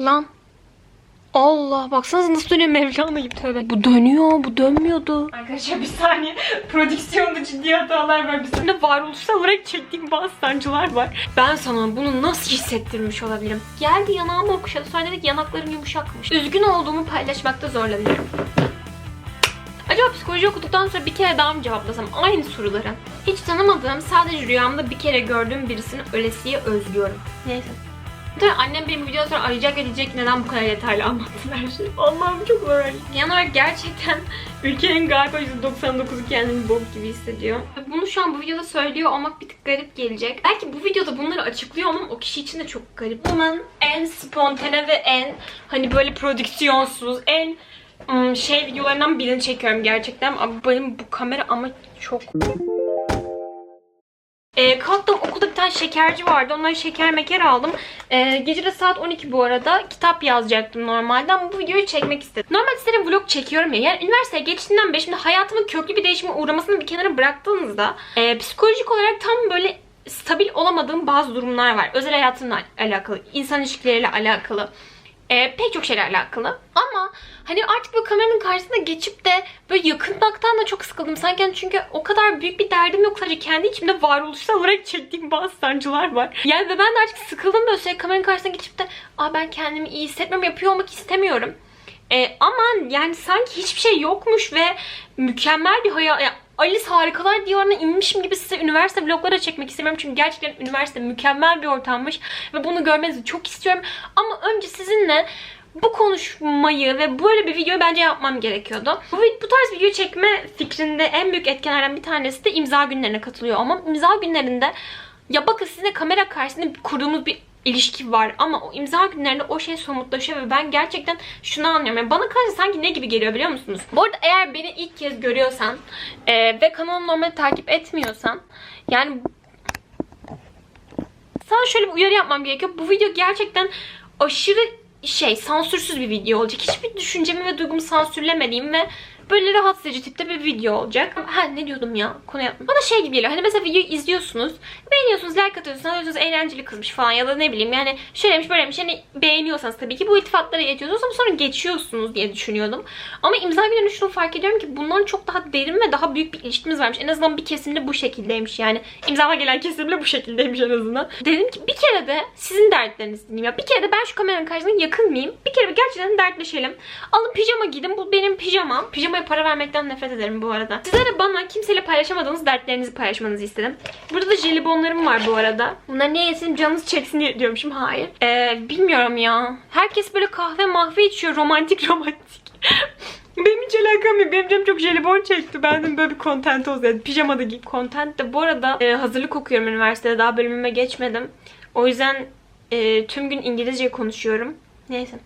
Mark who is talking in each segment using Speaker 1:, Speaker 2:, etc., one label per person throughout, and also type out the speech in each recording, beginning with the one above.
Speaker 1: Lan. Allah baksanıza nasıl dönüyor Mevlana gibi tövbe. Bu dönüyor bu dönmüyordu. Arkadaşlar bir saniye prodüksiyonda ciddi hatalar var. Bir saniye varoluşsal olarak çektiğim bazı sancılar var. Ben sana bunu nasıl hissettirmiş olabilirim? Geldi yanağımı okşadı sonra dedi ki yanakların yumuşakmış. Üzgün olduğumu paylaşmakta zorlanıyorum. Acaba psikoloji okuduktan sonra bir kere daha mı cevaplasam aynı soruları? Hiç tanımadığım, sadece rüyamda bir kere gördüğüm birisini ölesiye özlüyorum. Neyse. Tabii annem benim videodan sonra arayacak ve neden bu kadar yeterli anlattın her şeyi. Allah'ım çok zor. Genel olarak gerçekten ülkenin galiba %99'u kendini bok gibi hissediyor. Bunu şu an bu videoda söylüyor olmak bir tık garip gelecek. Belki bu videoda bunları açıklıyor olmam o kişi için de çok garip. Bunun en spontane ve en hani böyle prodüksiyonsuz, en şey videolarından birini çekiyorum gerçekten. Ama benim bu kamera ama çok... E, kalktım bir tane şekerci vardı. Ondan şeker meker aldım. E, gece de saat 12 bu arada. Kitap yazacaktım normalde ama bu videoyu çekmek istedim. Normalde sizlere vlog çekiyorum ya. Yani üniversiteye geçtiğinden beri şimdi hayatımın köklü bir değişime uğramasını bir kenara bıraktığınızda e, psikolojik olarak tam böyle stabil olamadığım bazı durumlar var. Özel hayatımla alakalı, insan ilişkileriyle alakalı. E, pek çok şeyle alakalı. Ama hani artık bu kameranın karşısına geçip de böyle yakınmaktan da çok sıkıldım. Sanki hani çünkü o kadar büyük bir derdim yok. Sadece kendi içimde varoluşsal olarak çektiğim bazı sancılar var. Yani ve ben de artık sıkıldım böyle sürekli kameranın karşısına geçip de Aa, ben kendimi iyi hissetmiyorum, yapıyor olmak istemiyorum. E, ama yani sanki hiçbir şey yokmuş ve mükemmel bir hayat... ya Alice Harikalar Diyarı'na inmişim gibi size üniversite vlogları çekmek istemiyorum. Çünkü gerçekten üniversite mükemmel bir ortammış. Ve bunu görmenizi çok istiyorum. Ama önce sizinle bu konuşmayı ve böyle bir videoyu bence yapmam gerekiyordu. Bu, bu tarz video çekme fikrinde en büyük etkenlerden bir tanesi de imza günlerine katılıyor. Ama imza günlerinde ya bakın sizinle kamera karşısında kurduğumuz bir ilişki var ama o imza günlerinde o şey somutlaşıyor ve ben gerçekten şunu anlıyorum. Yani bana karşı sanki ne gibi geliyor biliyor musunuz? Bu arada eğer beni ilk kez görüyorsan e, ve kanalımı normal takip etmiyorsan yani sana şöyle bir uyarı yapmam gerekiyor. Bu video gerçekten aşırı şey sansürsüz bir video olacak. Hiçbir düşüncemi ve duygumu sansürlemediğim ve böyle rahatsız edici tipte bir video olacak. Ha ne diyordum ya? Konu yapma. Bana şey gibi geliyor. Hani mesela videoyu izliyorsunuz. Beğeniyorsunuz, like atıyorsunuz. Sanıyorsunuz eğlenceli kızmış falan ya da ne bileyim yani şöylemiş böylemiş. Hani beğeniyorsanız tabii ki bu iltifatları yetiyorsunuz ama sonra geçiyorsunuz diye düşünüyordum. Ama imza günlerinde şunu fark ediyorum ki bundan çok daha derin ve daha büyük bir ilişkimiz varmış. En azından bir kesimde bu şekildeymiş yani. imzama gelen kesimde bu şekildeymiş en azından. Dedim ki bir kere de sizin dertlerinizi dinleyeyim. Ya bir kere de ben şu kameranın karşısında yakın mıyım? Bir kere de gerçekten dertleşelim. Alın pijama giydim. Bu benim pijamam. Pijamaya para vermekten nefret ederim bu arada. Size de bana kimseyle paylaşamadığınız dertlerinizi paylaşmanızı istedim. Burada da jelibonlarım var bu arada. Bunlar niye yesin canınız çeksin diye diyormuşum. Hayır. Ee, bilmiyorum ya. Herkes böyle kahve mahve içiyor. Romantik romantik. Benim hiç alakam yok. Benim canım çok jelibon çekti. Ben de böyle bir content olsun dedim. Pijama da giyip content de. Bu arada e, hazırlık okuyorum üniversitede. Daha bölümüme geçmedim. O yüzden e, tüm gün İngilizce konuşuyorum. Neyse.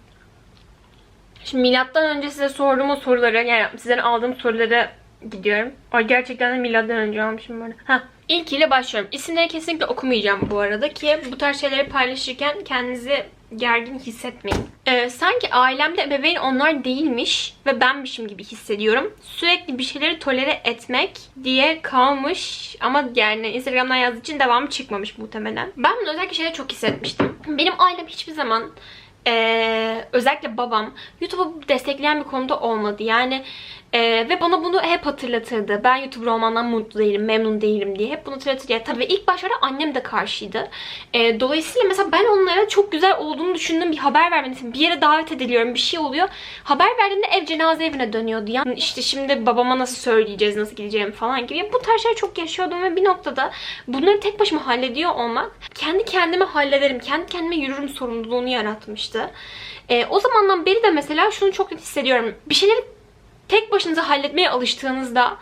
Speaker 1: Şimdi milattan önce size sorduğum o soruları yani sizden aldığım soruları gidiyorum. Ay gerçekten de milattan önce almışım böyle. Ha. İlkiyle başlıyorum. İsimleri kesinlikle okumayacağım bu arada ki bu tarz şeyleri paylaşırken kendinizi gergin hissetmeyin. Ee, sanki ailemde ebeveyn onlar değilmiş ve benmişim gibi hissediyorum. Sürekli bir şeyleri tolere etmek diye kalmış ama yani Instagram'dan yazdığı için devamı çıkmamış muhtemelen. Ben bunu özellikle şeyde çok hissetmiştim. Benim ailem hiçbir zaman ee, özellikle babam YouTube'u destekleyen bir konuda olmadı. Yani e, ve bana bunu hep hatırlatırdı. Ben YouTuber olmandan mutlu değilim, memnun değilim diye. Hep bunu hatırlatırdı. Ya, tabii ilk başlarda annem de karşıydı. E, dolayısıyla mesela ben onlara çok güzel olduğunu düşündüğüm bir haber vermeni, bir yere davet ediliyorum, bir şey oluyor. Haber verdiğimde ev cenaze evine dönüyordu. Yani işte şimdi babama nasıl söyleyeceğiz, nasıl gideceğim falan gibi. Bu tarz şeyler çok yaşıyordum ve bir noktada bunları tek başıma hallediyor olmak kendi kendime hallederim, kendi kendime yürürüm sorumluluğunu yaratmıştı. E, o zamandan beri de mesela şunu çok net hissediyorum. Bir şeyleri tek başınıza halletmeye alıştığınızda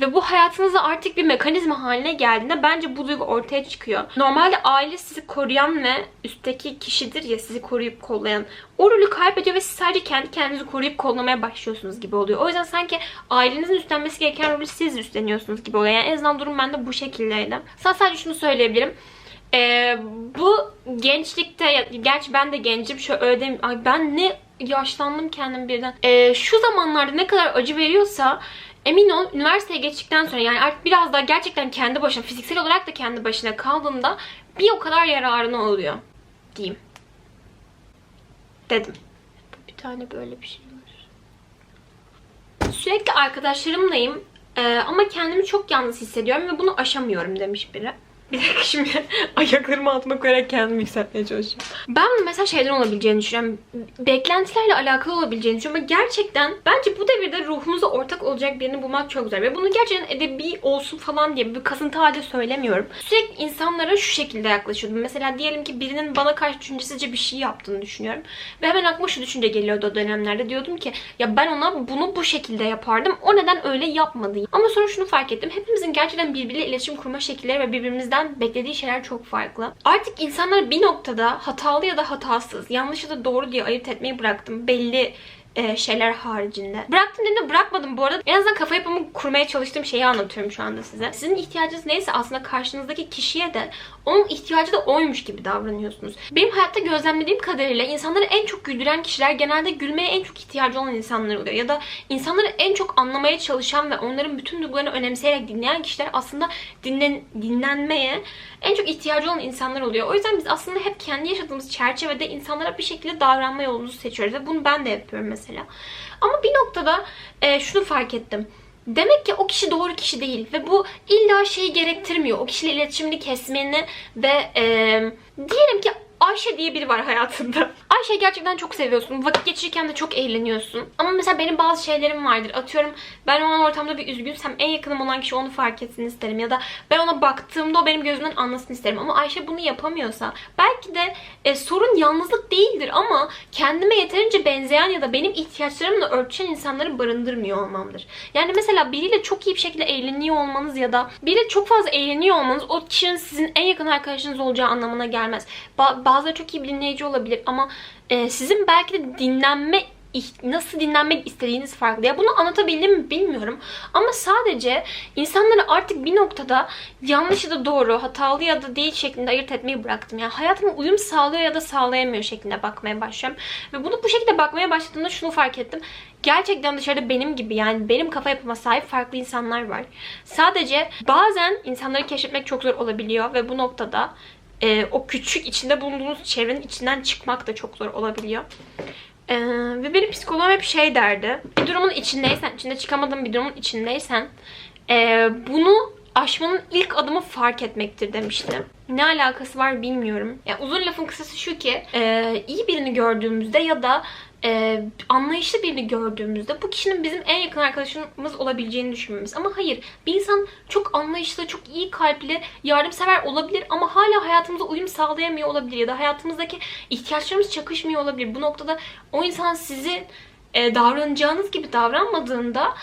Speaker 1: ve bu hayatınızda artık bir mekanizma haline geldiğinde bence bu duygu ortaya çıkıyor. Normalde aile sizi koruyan ve üstteki kişidir ya sizi koruyup kollayan. O rolü kaybediyor ve siz sadece kendi kendinizi koruyup kollamaya başlıyorsunuz gibi oluyor. O yüzden sanki ailenizin üstlenmesi gereken rolü siz üstleniyorsunuz gibi oluyor. Yani en azından durum bende bu şekildeydi. Sana sadece şunu söyleyebilirim. Ee, bu gençlikte, gerçi ben de gencim, şöyle öyle demeyeyim. Ay ben ne yaşlandım kendim birden. Ee, şu zamanlarda ne kadar acı veriyorsa emin ol üniversiteye geçtikten sonra yani artık biraz daha gerçekten kendi başına, fiziksel olarak da kendi başına kaldığında bir o kadar yararına oluyor diyeyim. dedim. Bir tane böyle bir şey var. Sürekli arkadaşlarımlayım ee, ama kendimi çok yalnız hissediyorum ve bunu aşamıyorum demiş biri. Bir dakika şimdi ayaklarımı altıma koyarak kendimi yükseltmeye çalışıyorum. Ben mesela şeyden olabileceğini düşünüyorum. Beklentilerle alakalı olabileceğini düşünüyorum. Ama gerçekten bence bu devirde ruhumuza ortak olacak birini bulmak çok zor. Ve bunu gerçekten edebi olsun falan diye bir kasıntı halde söylemiyorum. Sürekli insanlara şu şekilde yaklaşıyordum. Mesela diyelim ki birinin bana karşı düşüncesizce bir şey yaptığını düşünüyorum. Ve hemen aklıma şu düşünce geliyordu o dönemlerde. Diyordum ki ya ben ona bunu bu şekilde yapardım. O neden öyle yapmadı? Ama sonra şunu fark ettim. Hepimizin gerçekten birbiriyle iletişim kurma şekilleri ve birbirimizden beklediği şeyler çok farklı. Artık insanlar bir noktada hatalı ya da hatasız, yanlış ya da doğru diye ayırt etmeyi bıraktım. Belli e, şeyler haricinde. Bıraktım dediğimde bırakmadım bu arada. En azından kafa yapımı kurmaya çalıştığım şeyi anlatıyorum şu anda size. Sizin ihtiyacınız neyse aslında karşınızdaki kişiye de onun ihtiyacı da oymuş gibi davranıyorsunuz. Benim hayatta gözlemlediğim kadarıyla insanları en çok güldüren kişiler genelde gülmeye en çok ihtiyacı olan insanlar oluyor. Ya da insanları en çok anlamaya çalışan ve onların bütün duygularını önemseyerek dinleyen kişiler aslında dinlen, dinlenmeye en çok ihtiyacı olan insanlar oluyor. O yüzden biz aslında hep kendi yaşadığımız çerçevede insanlara bir şekilde davranma yolumuzu seçiyoruz. Ve bunu ben de yapıyorum mesela. Ama bir noktada e, şunu fark ettim. Demek ki o kişi doğru kişi değil ve bu illa şeyi gerektirmiyor. O kişiyle iletişimini kesmeni ve e, diyelim ki Ayşe diye biri var hayatında. Ayşe'yi gerçekten çok seviyorsun. Vakit geçirirken de çok eğleniyorsun. Ama mesela benim bazı şeylerim vardır. Atıyorum ben o an ortamda bir üzgünsem en yakınım olan kişi onu fark etsin isterim. Ya da ben ona baktığımda o benim gözümden anlasın isterim. Ama Ayşe bunu yapamıyorsa belki de e, sorun yalnızlık değildir ama kendime yeterince benzeyen ya da benim ihtiyaçlarımla örtüşen insanları barındırmıyor olmamdır. Yani mesela biriyle çok iyi bir şekilde eğleniyor olmanız ya da biriyle çok fazla eğleniyor olmanız o kişinin sizin en yakın arkadaşınız olacağı anlamına gelmez. Ba- bazıları çok iyi bir dinleyici olabilir ama e, sizin belki de dinlenme nasıl dinlenmek istediğiniz farklı. Ya bunu anlatabildim mi bilmiyorum. Ama sadece insanları artık bir noktada yanlış ya da doğru, hatalı ya da değil şeklinde ayırt etmeyi bıraktım. Yani hayatıma uyum sağlıyor ya da sağlayamıyor şeklinde bakmaya başlıyorum. Ve bunu bu şekilde bakmaya başladığımda şunu fark ettim. Gerçekten dışarıda benim gibi yani benim kafa yapıma sahip farklı insanlar var. Sadece bazen insanları keşfetmek çok zor olabiliyor ve bu noktada e, o küçük içinde bulunduğunuz çevrenin içinden çıkmak da çok zor olabiliyor. Ee, ve benim psikoloğum hep şey derdi. Bir durumun içindeysen, içinde çıkamadığın bir durumun içindeysen e, bunu aşmanın ilk adımı fark etmektir demişti. Ne alakası var bilmiyorum. Yani uzun lafın kısası şu ki e, iyi birini gördüğümüzde ya da e, anlayışlı birini gördüğümüzde bu kişinin bizim en yakın arkadaşımız olabileceğini düşünmemiz. Ama hayır bir insan çok anlayışlı, çok iyi kalpli, yardımsever olabilir ama hala hayatımıza uyum sağlayamıyor olabilir ya da hayatımızdaki ihtiyaçlarımız çakışmıyor olabilir. Bu noktada o insan sizin e, davranacağınız gibi davranmadığında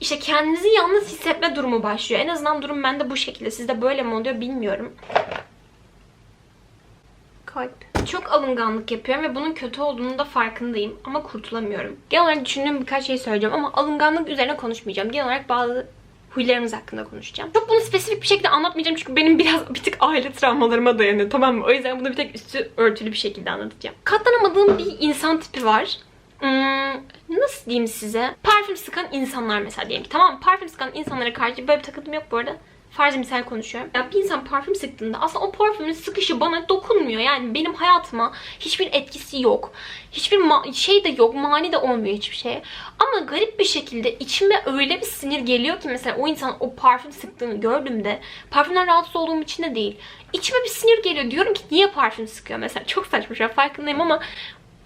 Speaker 1: işte kendinizi yalnız hissetme durumu başlıyor. En azından durum bende bu şekilde. Sizde böyle mi oluyor bilmiyorum. Kalp. Çok alınganlık yapıyorum ve bunun kötü olduğunu da farkındayım ama kurtulamıyorum. Genel olarak düşündüğüm birkaç şey söyleyeceğim ama alınganlık üzerine konuşmayacağım. Genel olarak bazı huylarımız hakkında konuşacağım. Çok bunu spesifik bir şekilde anlatmayacağım çünkü benim biraz bir tık aile travmalarıma dayanıyor tamam mı? O yüzden bunu bir tek üstü örtülü bir şekilde anlatacağım. Katlanamadığım bir insan tipi var. Hmm, nasıl diyeyim size? Parfüm sıkan insanlar mesela diyelim ki. Tamam? Parfüm sıkan insanlara karşı böyle bir takıntım yok bu arada. Farz misal konuşuyorum. Ya bir insan parfüm sıktığında aslında o parfümün sıkışı bana dokunmuyor. Yani benim hayatıma hiçbir etkisi yok. Hiçbir şey de yok. Mani de olmuyor hiçbir şeye. Ama garip bir şekilde içime öyle bir sinir geliyor ki mesela o insan o parfüm sıktığını gördüğümde parfümden rahatsız olduğum için de değil. İçime bir sinir geliyor. Diyorum ki niye parfüm sıkıyor mesela. Çok saçma şu farkındayım ama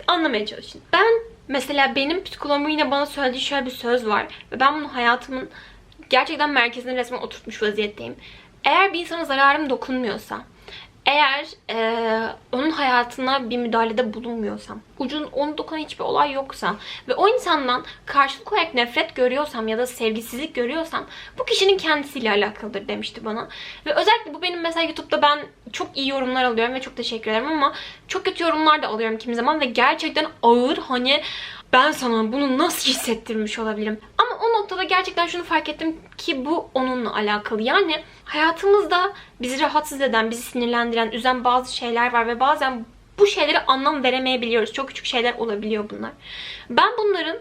Speaker 1: anlamaya çalışın. Ben mesela benim psikoloğumun yine bana söylediği şöyle bir söz var. Ve ben bunu hayatımın gerçekten merkezine resmen oturtmuş vaziyetteyim. Eğer bir insana zararım dokunmuyorsa, eğer e, onun hayatına bir müdahalede bulunmuyorsam, ucun onu dokunan hiçbir olay yoksa ve o insandan karşılık olarak nefret görüyorsam ya da sevgisizlik görüyorsam bu kişinin kendisiyle alakalıdır demişti bana. Ve özellikle bu benim mesela YouTube'da ben çok iyi yorumlar alıyorum ve çok teşekkür ederim ama çok kötü yorumlar da alıyorum kimi zaman ve gerçekten ağır hani ben sana bunu nasıl hissettirmiş olabilirim? Ama o noktada gerçekten şunu fark ettim ki bu onunla alakalı. Yani hayatımızda bizi rahatsız eden, bizi sinirlendiren, üzen bazı şeyler var ve bazen bu şeylere anlam veremeyebiliyoruz. Çok küçük şeyler olabiliyor bunlar. Ben bunların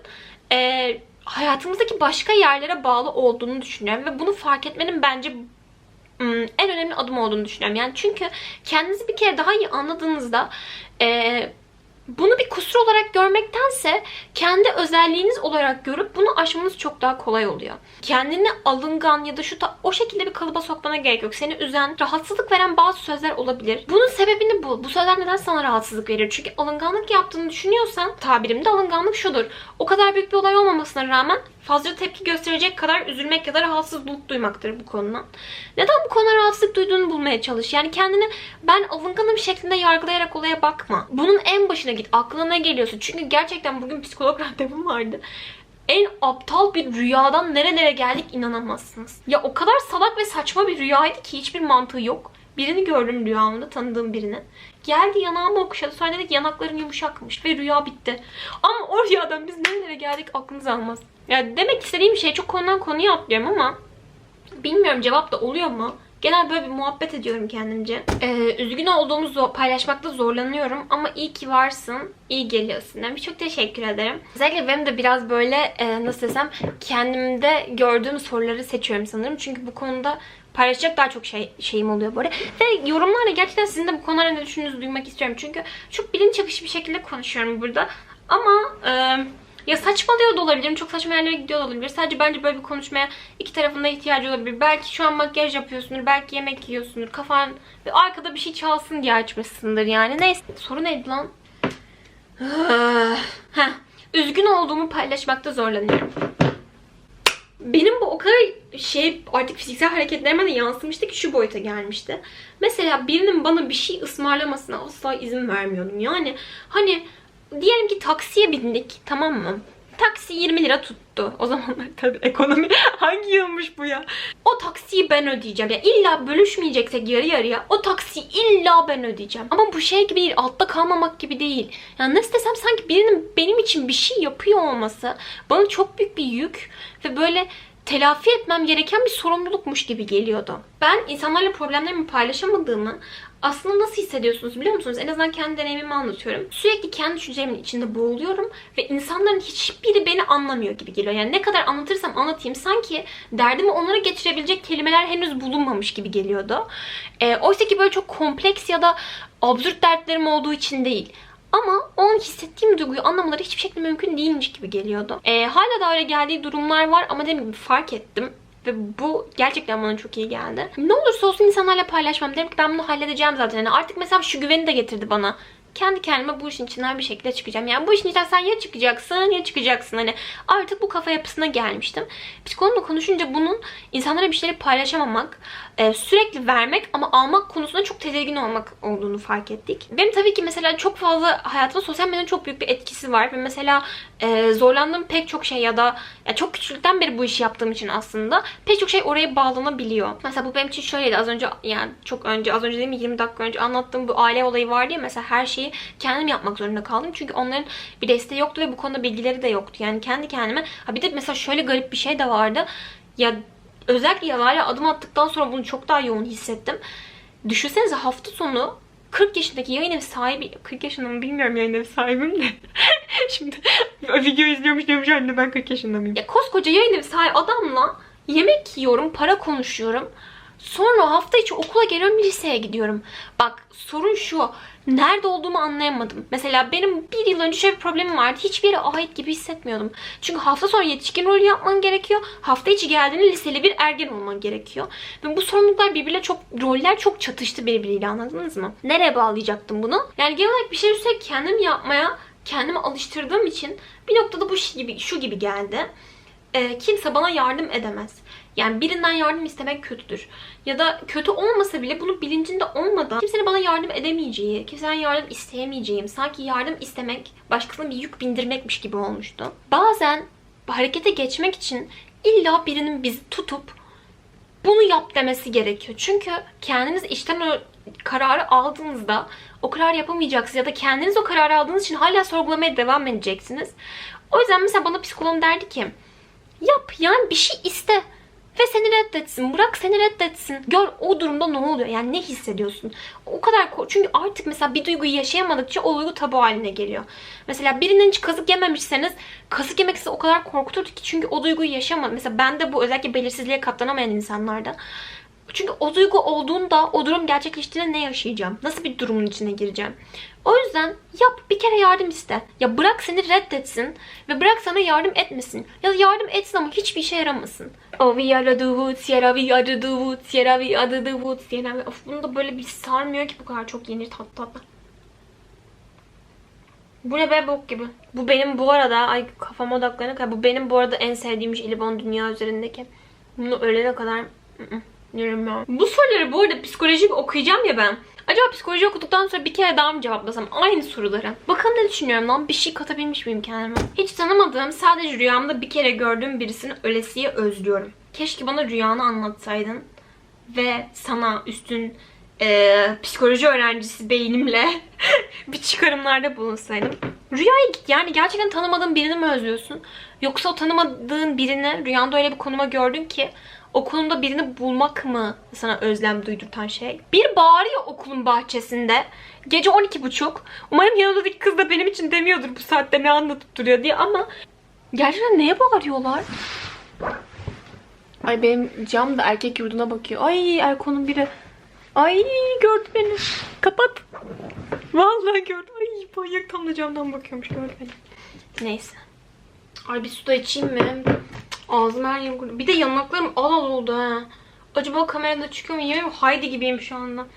Speaker 1: e, hayatımızdaki başka yerlere bağlı olduğunu düşünüyorum ve bunu fark etmenin bence en önemli adım olduğunu düşünüyorum. Yani çünkü kendinizi bir kere daha iyi anladığınızda e, Bunu bir kusur olarak görmektense kendi özelliğiniz olarak görüp bunu aşmanız çok daha kolay oluyor. Kendini alıngan ya da şu ta- o şekilde bir kalıba sokmana gerek yok. Seni üzen, rahatsızlık veren bazı sözler olabilir. Bunun sebebini bu. Bu sözler neden sana rahatsızlık verir? Çünkü alınganlık yaptığını düşünüyorsan tabirimde alınganlık şudur. O kadar büyük bir olay olmamasına rağmen fazla tepki gösterecek kadar üzülmek ya da rahatsızlık duymaktır bu konudan. Neden bu konuda rahatsızlık duyduğunu bulmaya çalış. Yani kendini ben alınganım şeklinde yargılayarak olaya bakma. Bunun en başına git. Aklına ne geliyorsa. Çünkü gerçekten bugün psikolog randevum vardı. En aptal bir rüyadan nerelere geldik inanamazsınız. Ya o kadar salak ve saçma bir rüyaydı ki hiçbir mantığı yok. Birini gördüm rüyamda, tanıdığım birini. Geldi yanağımı okşadı. Sonra dedi yanakların yumuşakmış ve rüya bitti. Ama o rüyadan biz nerelere geldik aklınız almaz. Ya demek istediğim şey çok konudan konuya atlıyorum ama bilmiyorum cevap da oluyor mu? Genel böyle bir muhabbet ediyorum kendimce. Ee, üzgün olduğumu paylaşmakta zorlanıyorum ama iyi ki varsın, iyi geliyorsun demiş. Çok teşekkür ederim. Özellikle benim de biraz böyle e, nasıl desem kendimde gördüğüm soruları seçiyorum sanırım. Çünkü bu konuda paylaşacak daha çok şey şeyim oluyor böyle. Ve yorumlarla gerçekten sizin de bu konularda ne düşündüğünüzü duymak istiyorum. Çünkü çok bilinç akışı bir şekilde konuşuyorum burada. Ama e, ya saçmalıyor da olabilirim. Çok saçma yerlere gidiyor da olabilir. Sadece bence böyle bir konuşmaya iki tarafında ihtiyacı olabilir. Belki şu an makyaj yapıyorsundur. Belki yemek yiyorsundur. Kafan ve arkada bir şey çalsın diye açmışsındır yani. Neyse. Soru neydi lan? Heh. Üzgün olduğumu paylaşmakta zorlanıyorum. Benim bu o kadar şey artık fiziksel hareketlerime de yansımıştı ki şu boyuta gelmişti. Mesela birinin bana bir şey ısmarlamasına asla izin vermiyordum. Yani hani diyelim ki taksiye bindik tamam mı? Taksi 20 lira tuttu. O zamanlar tabii ekonomi hangi yılmış bu ya? O taksiyi ben ödeyeceğim. Ya illa bölüşmeyeceksek yarı yarıya o taksiyi illa ben ödeyeceğim. Ama bu şey gibi değil. Altta kalmamak gibi değil. Yani nasıl desem sanki birinin benim için bir şey yapıyor olması bana çok büyük bir yük ve böyle telafi etmem gereken bir sorumlulukmuş gibi geliyordu. Ben insanlarla problemlerimi paylaşamadığımı aslında nasıl hissediyorsunuz biliyor musunuz? En azından kendi deneyimimi anlatıyorum. Sürekli kendi düşüncelerimin içinde boğuluyorum ve insanların hiçbiri beni anlamıyor gibi geliyor. Yani ne kadar anlatırsam anlatayım sanki derdimi onlara getirebilecek kelimeler henüz bulunmamış gibi geliyordu. E, Oysa ki böyle çok kompleks ya da absürt dertlerim olduğu için değil. Ama o an hissettiğim duyguyu anlamaları hiçbir şekilde mümkün değilmiş gibi geliyordu. Ee, hala da öyle geldiği durumlar var ama dediğim gibi fark ettim. Ve bu gerçekten bana çok iyi geldi. Ne olursa olsun insanlarla paylaşmam. Dedim ki ben bunu halledeceğim zaten. Yani artık mesela şu güveni de getirdi bana. Kendi kendime bu işin içinden bir şekilde çıkacağım. Yani bu işin içinden sen ya çıkacaksın ya çıkacaksın. Hani artık bu kafa yapısına gelmiştim. Psikologla konuşunca bunun insanlara bir şeyleri paylaşamamak, e, sürekli vermek ama almak konusunda çok tedirgin olmak olduğunu fark ettik. Benim tabii ki mesela çok fazla hayatımda sosyal medyanın çok büyük bir etkisi var. Ve mesela e, zorlandığım pek çok şey ya da ya çok küçüklükten beri bu işi yaptığım için aslında pek çok şey oraya bağlanabiliyor. Mesela bu benim için şöyleydi. Az önce yani çok önce az önce değil mi 20 dakika önce anlattığım bu aile olayı vardı ya mesela her şeyi kendim yapmak zorunda kaldım. Çünkü onların bir desteği yoktu ve bu konuda bilgileri de yoktu. Yani kendi kendime ha bir de mesela şöyle garip bir şey de vardı. Ya özellikle yalayla adım attıktan sonra bunu çok daha yoğun hissettim. Düşünsenize hafta sonu 40 yaşındaki yayın evi sahibi 40 yaşında mı bilmiyorum yayın evi sahibim de. Şimdi video izliyormuş diyormuş anne ben 40 yaşında mıyım? Ya koskoca yayın evi sahibi adamla yemek yiyorum, para konuşuyorum. Sonra hafta içi okula geliyorum, liseye gidiyorum. Bak sorun şu. Nerede olduğumu anlayamadım. Mesela benim bir yıl önce şöyle bir problemim vardı. Hiçbir yere ait gibi hissetmiyordum. Çünkü hafta sonu yetişkin rolü yapman gerekiyor. Hafta içi geldiğinde liseli bir ergen olman gerekiyor. Ve bu sorumluluklar birbiriyle çok, roller çok çatıştı birbiriyle anladınız mı? Nereye bağlayacaktım bunu? Yani genel olarak bir şey sürekli kendim yapmaya kendimi alıştırdığım için bir noktada bu gibi, şu gibi geldi. Ee, kimse bana yardım edemez. Yani birinden yardım istemek kötüdür. Ya da kötü olmasa bile bunun bilincinde olmadan kimsenin bana yardım edemeyeceği, kimseden yardım isteyemeyeceğim, sanki yardım istemek başkasına bir yük bindirmekmiş gibi olmuştu. Bazen harekete geçmek için illa birinin bizi tutup bunu yap demesi gerekiyor. Çünkü kendiniz işten o kararı aldığınızda o kararı yapamayacaksınız ya da kendiniz o kararı aldığınız için hala sorgulamaya devam edeceksiniz. O yüzden mesela bana psikologum derdi ki yap yani bir şey iste ve seni reddetsin. Bırak seni reddetsin. Gör o durumda ne oluyor? Yani ne hissediyorsun? O kadar çünkü artık mesela bir duyguyu yaşayamadıkça o duygu tabu haline geliyor. Mesela birinden hiç kazık yememişseniz kazık yemek sizi o kadar korkuturdu ki çünkü o duyguyu yaşamadı. Mesela ben de bu özellikle belirsizliğe katlanamayan insanlarda Çünkü o duygu olduğunda o durum gerçekleştiğinde ne yaşayacağım? Nasıl bir durumun içine gireceğim? O yüzden yap bir kere yardım iste. Ya bırak seni reddetsin ve bırak sana yardım etmesin. Ya yardım etsin ama hiçbir işe yaramasın. Oh we are the woods, yara we are the woods, yara we are the woods, yara Of bunu da böyle bir sarmıyor ki bu kadar çok yenir tatlı tatlı. Bu ne be bok gibi. Bu benim bu arada ay kafama odaklanana bu benim bu arada en sevdiğim jelibon dünya üzerindeki. Bunu ölene kadar yerim ya. Bu soruları bu arada psikolojik okuyacağım ya ben. Acaba psikoloji okuduktan sonra bir kere daha mı cevaplasam aynı soruları? Bakalım ne düşünüyorum lan? Bir şey katabilmiş miyim kendime? Hiç tanımadığım, sadece rüyamda bir kere gördüğüm birisini ölesiye özlüyorum. Keşke bana rüyanı anlatsaydın ve sana üstün e, psikoloji öğrencisi beynimle bir çıkarımlarda bulunsaydım. Rüyaya git yani gerçekten tanımadığın birini mi özlüyorsun? Yoksa o tanımadığın birini rüyanda öyle bir konuma gördün ki o konumda birini bulmak mı sana özlem duydurtan şey? Bir bağırıyor okulun bahçesinde. Gece 12.30. Umarım yanımdaki kız da benim için demiyordur bu saatte ne anlatıp duruyor diye ama gerçekten neye bağırıyorlar? Ay benim cam da erkek yurduna bakıyor. Ay Erkon'un biri. Ay gördü beni. Kapat. Vallahi gördü. Ay manyak tam da camdan bakıyormuş gördü beni. Neyse. Ay bir su da içeyim mi? Ağzım her yer kurudu. Bir de yanaklarım al al oldu ha. Acaba kamerada çıkıyor mu? Yemin Haydi gibiyim şu anda.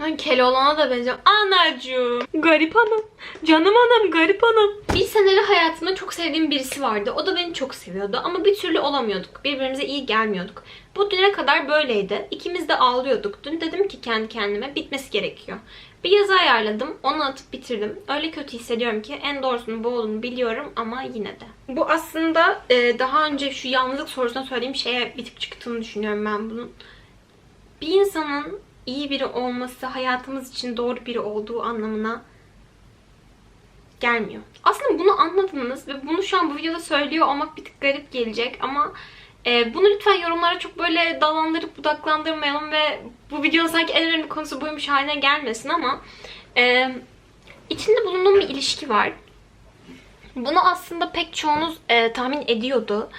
Speaker 1: Ben Keloğlan'a da benziyorum. Anacığım. Garip hanım. Canım hanım, garip hanım. Bir seneli hayatımda çok sevdiğim birisi vardı. O da beni çok seviyordu ama bir türlü olamıyorduk. Birbirimize iyi gelmiyorduk. Bu düne kadar böyleydi. İkimiz de ağlıyorduk. Dün dedim ki kendi kendime bitmesi gerekiyor. Bir yazı ayarladım. Onu atıp bitirdim. Öyle kötü hissediyorum ki en doğrusunun bu olduğunu biliyorum ama yine de. Bu aslında e, daha önce şu yalnızlık sorusuna söylediğim şeye bir tık çıktığını düşünüyorum ben bunun. Bir insanın iyi biri olması hayatımız için doğru biri olduğu anlamına gelmiyor. Aslında bunu anladınız ve bunu şu an bu videoda söylüyor olmak bir tık garip gelecek ama e, bunu lütfen yorumlara çok böyle dalandırıp budaklandırmayalım ve bu videonun sanki en önemli konusu buymuş haline gelmesin ama e, içinde bulunduğum bir ilişki var. Bunu aslında pek çoğunuz e, tahmin ediyordu.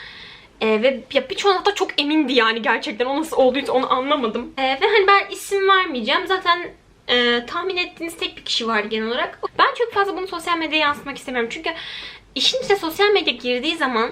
Speaker 1: E, ve ya birçoğunuz hatta çok emindi yani gerçekten o nasıl olduysa onu anlamadım. E, ve hani ben isim vermeyeceğim. Zaten e, tahmin ettiğiniz tek bir kişi var genel olarak. Ben çok fazla bunu sosyal medyaya yansıtmak istemiyorum. Çünkü işin içine sosyal medya girdiği zaman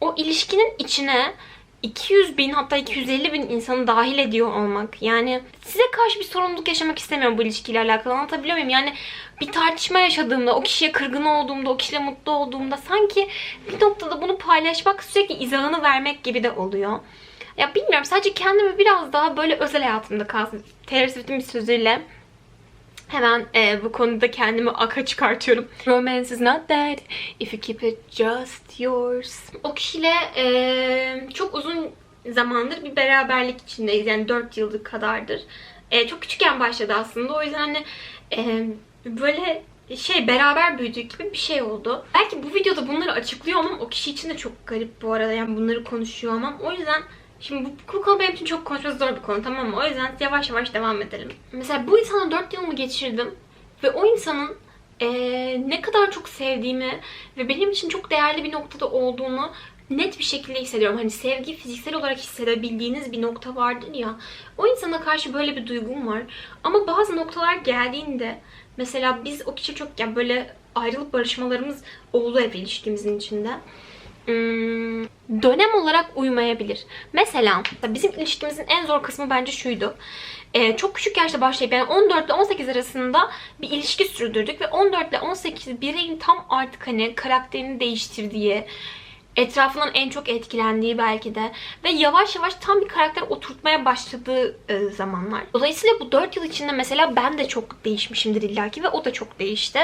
Speaker 1: o ilişkinin içine 200 bin hatta 250 bin insanı dahil ediyor olmak. Yani size karşı bir sorumluluk yaşamak istemiyorum bu ilişkiyle alakalı. Anlatabiliyor muyum? Yani bir tartışma yaşadığımda, o kişiye kırgın olduğumda, o kişiyle mutlu olduğumda sanki bir noktada bunu paylaşmak sürekli izahını vermek gibi de oluyor. Ya bilmiyorum sadece kendimi biraz daha böyle özel hayatımda kalsın. Taylor Swift'in bir sözüyle Hemen e, bu konuda kendimi aka çıkartıyorum. Romance is not dead if you keep it just yours. O kişiyle e, çok uzun zamandır bir beraberlik içindeyiz. Yani 4 yıllık kadardır. E, çok küçükken başladı aslında. O yüzden hani e, böyle şey beraber büyüdük gibi bir şey oldu. Belki bu videoda bunları açıklıyor olmam o kişi için de çok garip bu arada. Yani bunları konuşuyor olmam. O yüzden Şimdi bu, bu konu benim için çok konuşması zor bir konu tamam mı? O yüzden yavaş yavaş devam edelim. Mesela bu insana 4 yılımı geçirdim. Ve o insanın ee, ne kadar çok sevdiğimi ve benim için çok değerli bir noktada olduğunu net bir şekilde hissediyorum. Hani sevgi fiziksel olarak hissedebildiğiniz bir nokta vardır ya. O insana karşı böyle bir duygum var. Ama bazı noktalar geldiğinde mesela biz o kişi çok yani böyle ayrılıp barışmalarımız oldu ev ilişkimizin içinde. Hmm, dönem olarak uymayabilir. Mesela bizim ilişkimizin en zor kısmı bence şuydu. Ee, çok küçük yaşta başlayıp yani 14 ile 18 arasında bir ilişki sürdürdük ve 14 ile 18 bireyin tam artık hani karakterini değiştirdiği, etrafından en çok etkilendiği belki de ve yavaş yavaş tam bir karakter oturtmaya başladığı e, zamanlar. Dolayısıyla bu 4 yıl içinde mesela ben de çok değişmişimdir illaki ve o da çok değişti.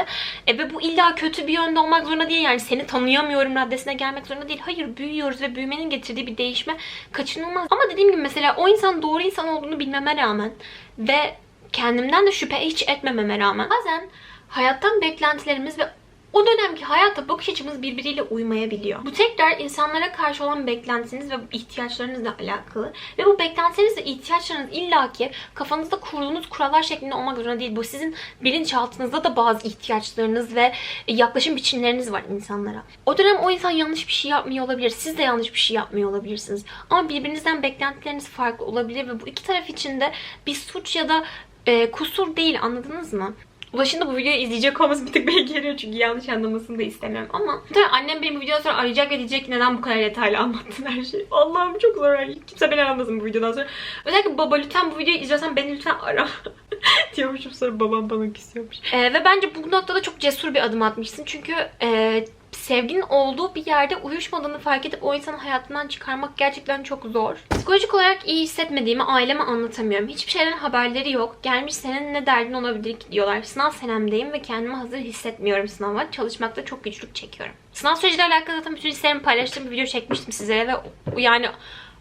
Speaker 1: E, ve bu illa kötü bir yönde olmak zorunda değil yani seni tanıyamıyorum raddesine gelmek zorunda değil. Hayır büyüyoruz ve büyümenin getirdiği bir değişme kaçınılmaz. Ama dediğim gibi mesela o insan doğru insan olduğunu bilmeme rağmen ve kendimden de şüphe hiç etmememe rağmen bazen hayattan beklentilerimiz ve o dönemki hayata bakış açımız birbiriyle uymayabiliyor. Bu tekrar insanlara karşı olan beklentiniz ve ihtiyaçlarınızla alakalı. Ve bu beklentiniz ve ihtiyaçlarınız illaki kafanızda kurduğunuz kurallar şeklinde olmak zorunda değil. Bu sizin bilinçaltınızda da bazı ihtiyaçlarınız ve yaklaşım biçimleriniz var insanlara. O dönem o insan yanlış bir şey yapmıyor olabilir. Siz de yanlış bir şey yapmıyor olabilirsiniz. Ama birbirinizden beklentileriniz farklı olabilir ve bu iki taraf için de bir suç ya da e, kusur değil anladınız mı? Ulaş'ın da bu videoyu izleyecek olması bir tık beni geriyor çünkü yanlış anlamasını da istemiyorum ama tabii annem benim bu videodan sonra arayacak ve diyecek neden bu kadar detaylı anlattın her şeyi. Allah'ım çok zor. Kimse beni aramasın bu videodan sonra. Özellikle baba lütfen bu videoyu izliyorsan beni lütfen ara. Diyormuşum sonra babam bana küsüyormuş. Ee, ve bence bu noktada çok cesur bir adım atmışsın. Çünkü e, sevginin olduğu bir yerde uyuşmadığını fark edip o insanı hayatından çıkarmak gerçekten çok zor. Psikolojik olarak iyi hissetmediğimi aileme anlatamıyorum. Hiçbir şeyden haberleri yok. Gelmiş senin ne derdin olabilir ki diyorlar. Sınav senemdeyim ve kendimi hazır hissetmiyorum sınava. Çalışmakta çok güçlük çekiyorum. Sınav süreciyle alakalı zaten bütün hislerimi paylaştığım bir video çekmiştim sizlere ve yani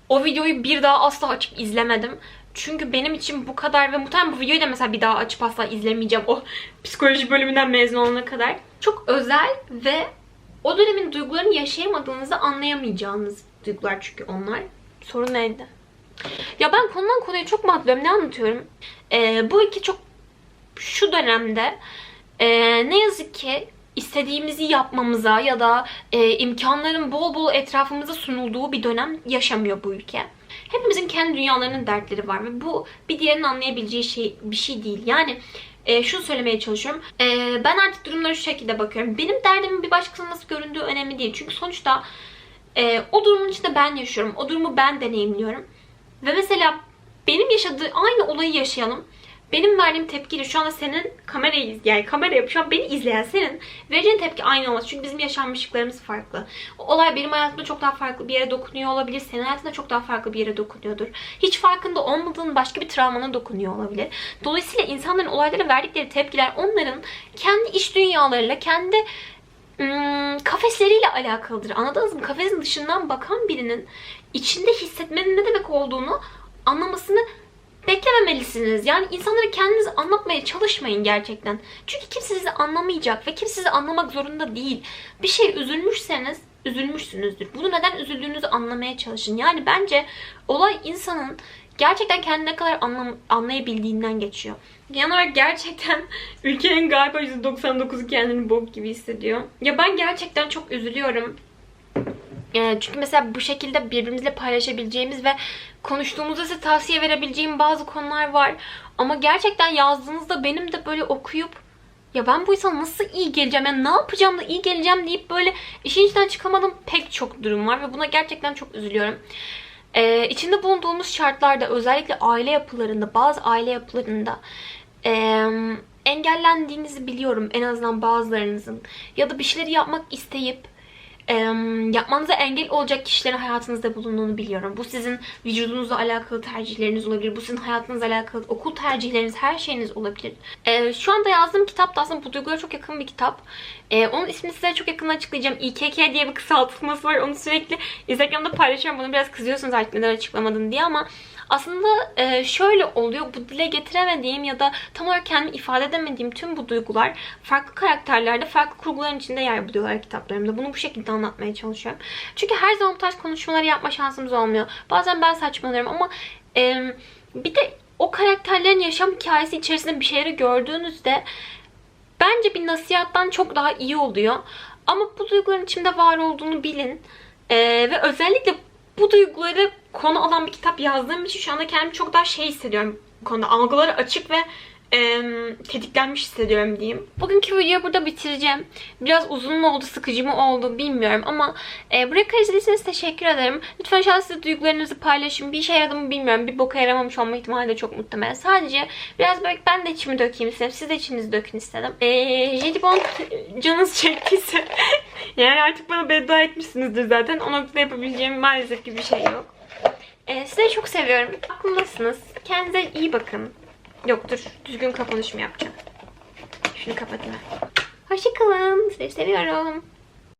Speaker 1: o videoyu bir daha asla açıp izlemedim. Çünkü benim için bu kadar ve muhtemelen bu videoyu da mesela bir daha açıp asla izlemeyeceğim o psikoloji bölümünden mezun olana kadar. Çok özel ve o dönemin duygularını yaşayamadığınızda anlayamayacağınız duygular çünkü onlar. Sorun neydi? Ya ben konudan konuya çok mu atlıyorum? Ne anlatıyorum? Ee, bu iki çok şu dönemde e, ne yazık ki istediğimizi yapmamıza ya da e, imkanların bol bol etrafımıza sunulduğu bir dönem yaşamıyor bu ülke. Hepimizin kendi dünyalarının dertleri var ve bu bir diğerinin anlayabileceği şey bir şey değil. Yani e, şunu söylemeye çalışıyorum. E, ben artık durumlara şu şekilde bakıyorum. Benim derdimin bir başkasının nasıl göründüğü önemli değil. Çünkü sonuçta e, o durumun içinde ben yaşıyorum. O durumu ben deneyimliyorum. Ve mesela benim yaşadığı aynı olayı yaşayalım. Benim verdiğim tepkiyle şu anda senin kamerayı yani kamera yapıp şu an beni izleyen senin vereceğin tepki aynı olmaz. Çünkü bizim yaşanmışlıklarımız farklı. O olay benim hayatımda çok daha farklı bir yere dokunuyor olabilir. Senin hayatında çok daha farklı bir yere dokunuyordur. Hiç farkında olmadığın başka bir travmana dokunuyor olabilir. Dolayısıyla insanların olaylara verdikleri tepkiler onların kendi iç dünyalarıyla, kendi ım, kafesleriyle alakalıdır. Anladınız mı? Kafesin dışından bakan birinin içinde hissetmenin ne demek olduğunu anlamasını beklememelisiniz. Yani insanlara kendinizi anlatmaya çalışmayın gerçekten. Çünkü kimse sizi anlamayacak ve kimse sizi anlamak zorunda değil. Bir şey üzülmüşseniz üzülmüşsünüzdür. Bunu neden üzüldüğünüzü anlamaya çalışın. Yani bence olay insanın gerçekten kendini ne kadar anlam- anlayabildiğinden geçiyor. Genel olarak gerçekten ülkenin galiba %99'u kendini bok gibi hissediyor. Ya ben gerçekten çok üzülüyorum. Ee, çünkü mesela bu şekilde birbirimizle paylaşabileceğimiz ve konuştuğumuzda size tavsiye verebileceğim bazı konular var. Ama gerçekten yazdığınızda benim de böyle okuyup ya ben bu insana nasıl iyi geleceğim, yani ne yapacağım da iyi geleceğim deyip böyle işin içinden çıkamadığım pek çok durum var ve buna gerçekten çok üzülüyorum. Ee, içinde bulunduğumuz şartlarda özellikle aile yapılarında, bazı aile yapılarında ee, engellendiğinizi biliyorum en azından bazılarınızın. Ya da bir şeyleri yapmak isteyip e, yapmanıza engel olacak kişilerin hayatınızda bulunduğunu biliyorum. Bu sizin vücudunuzla alakalı tercihleriniz olabilir. Bu sizin hayatınızla alakalı okul tercihleriniz, her şeyiniz olabilir. Şu anda yazdığım kitap da aslında bu duygulara çok yakın bir kitap. Onun ismini size çok yakın açıklayacağım. İKK diye bir kısaltılması var. Onu sürekli Instagram'da paylaşıyorum. Bana biraz kızıyorsunuz artık neden açıklamadın diye ama aslında e, şöyle oluyor. Bu dile getiremediğim ya da tam olarak kendimi ifade edemediğim tüm bu duygular farklı karakterlerde, farklı kurguların içinde yer buluyorlar kitaplarımda. Bunu bu şekilde anlatmaya çalışıyorum. Çünkü her zaman bu tarz konuşmaları yapma şansımız olmuyor. Bazen ben saçmalıyorum ama e, bir de o karakterlerin yaşam hikayesi içerisinde bir şeyleri gördüğünüzde bence bir nasihattan çok daha iyi oluyor. Ama bu duyguların içimde var olduğunu bilin. Ee, ve özellikle bu duyguları konu alan bir kitap yazdığım için şu anda kendimi çok daha şey hissediyorum bu konuda. Algıları açık ve e, tetiklenmiş hissediyorum diyeyim. Bugünkü videoyu burada bitireceğim. Biraz uzun mu oldu, sıkıcı mı oldu bilmiyorum ama e, buraya kadar izlediyseniz teşekkür ederim. Lütfen şu an size duygularınızı paylaşın. Bir işe yaradı mı bilmiyorum. Bir boka yaramamış olma ihtimali de çok muhtemel. Sadece biraz böyle ben de içimi dökeyim istedim. Siz de içinizi dökün istedim. E, jelibon canınız çektiyse yani artık bana beddua etmişsinizdir zaten. O noktada yapabileceğim maalesef ki bir şey yok. E, sizi çok seviyorum. Aklımdasınız. Kendinize iyi bakın. Yok dur. Düzgün kapanış mı yapacağım? Şunu kapatayım. Hoşçakalın. Sizi seviyorum.